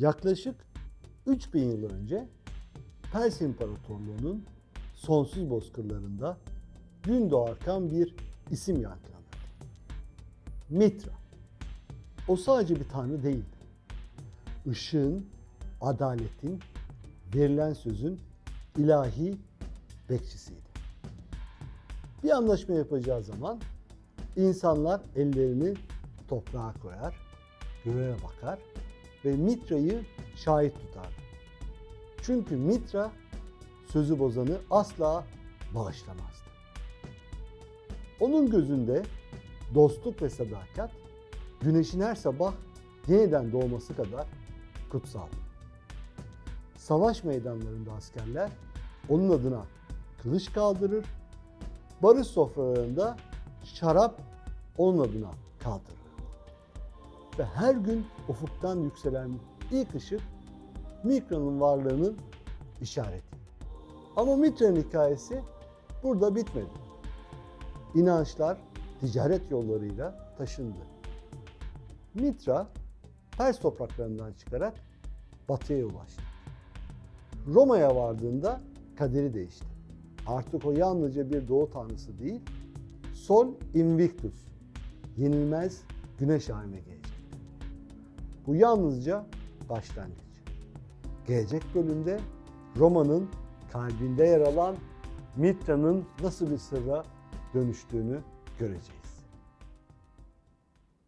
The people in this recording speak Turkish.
Yaklaşık 3000 yıl önce Pers İmparatorluğu'nun sonsuz bozkırlarında gün doğarken bir isim yankılanırdı. Mitra. O sadece bir tanrı değildi. Işığın, adaletin, verilen sözün ilahi bekçisiydi. Bir anlaşma yapacağı zaman insanlar ellerini toprağa koyar, göğe bakar ve Mitra'yı şahit tutar. Çünkü Mitra sözü bozanı asla bağışlamazdı. Onun gözünde dostluk ve sadakat güneşin her sabah yeniden doğması kadar kutsal. Savaş meydanlarında askerler onun adına kılıç kaldırır, barış sofralarında şarap onun adına kaldırır. Ve her gün ufuktan yükselen ilk ışık Mitra'nın varlığının işareti. Ama Mitra'nın hikayesi burada bitmedi. İnançlar ticaret yollarıyla taşındı. Mitra Pers topraklarından çıkarak batıya ulaştı. Roma'ya vardığında kaderi değişti. Artık o yalnızca bir doğu tanrısı değil, Sol Invictus, yenilmez güneş haline gelecek. Bu yalnızca başlangıç. Gelecek bölümde Roma'nın kalbinde yer alan Mitra'nın nasıl bir sırra dönüştüğünü göreceğiz.